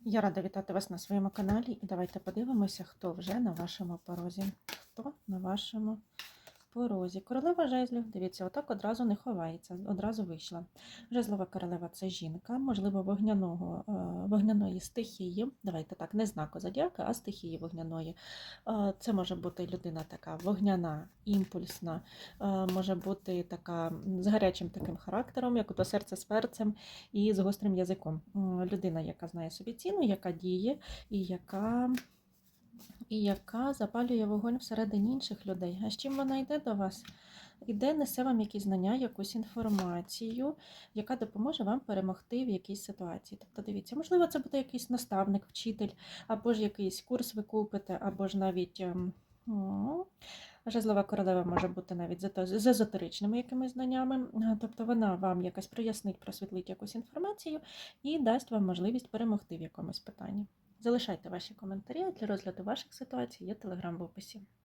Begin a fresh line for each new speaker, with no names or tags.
Я рада вітати вас на своєму каналі і давайте подивимося, хто вже на вашому порозі. Хто на вашому порозі? Королева жезлів, дивіться, отак одразу не ховається, одразу вийшла. Жезлова королева це жінка, можливо, вогняного, е, вогняної стихії. Давайте так, не знаку зодіака, а стихії вогняної. Е, Це може бути людина така вогняна, імпульсна, е, може бути така з гарячим таким характером, як ото серце з перцем і з гострим язиком. Людина, яка знає собі ціну, яка діє, і яка, і яка запалює вогонь всередині інших людей. А з чим вона йде до вас? Іде, несе вам якісь знання, якусь інформацію, яка допоможе вам перемогти в якійсь ситуації. Тобто, дивіться, можливо, це буде якийсь наставник, вчитель, або ж якийсь курс ви купите, або ж навіть. ем, ну, Жезлова королева може бути навіть з езотеричними якимись знаннями, тобто вона вам якось прояснить, просвітлить якусь інформацію і дасть вам можливість перемогти в якомусь питанні. Залишайте ваші коментарі для розгляду ваших ситуацій. Є телеграм в описі.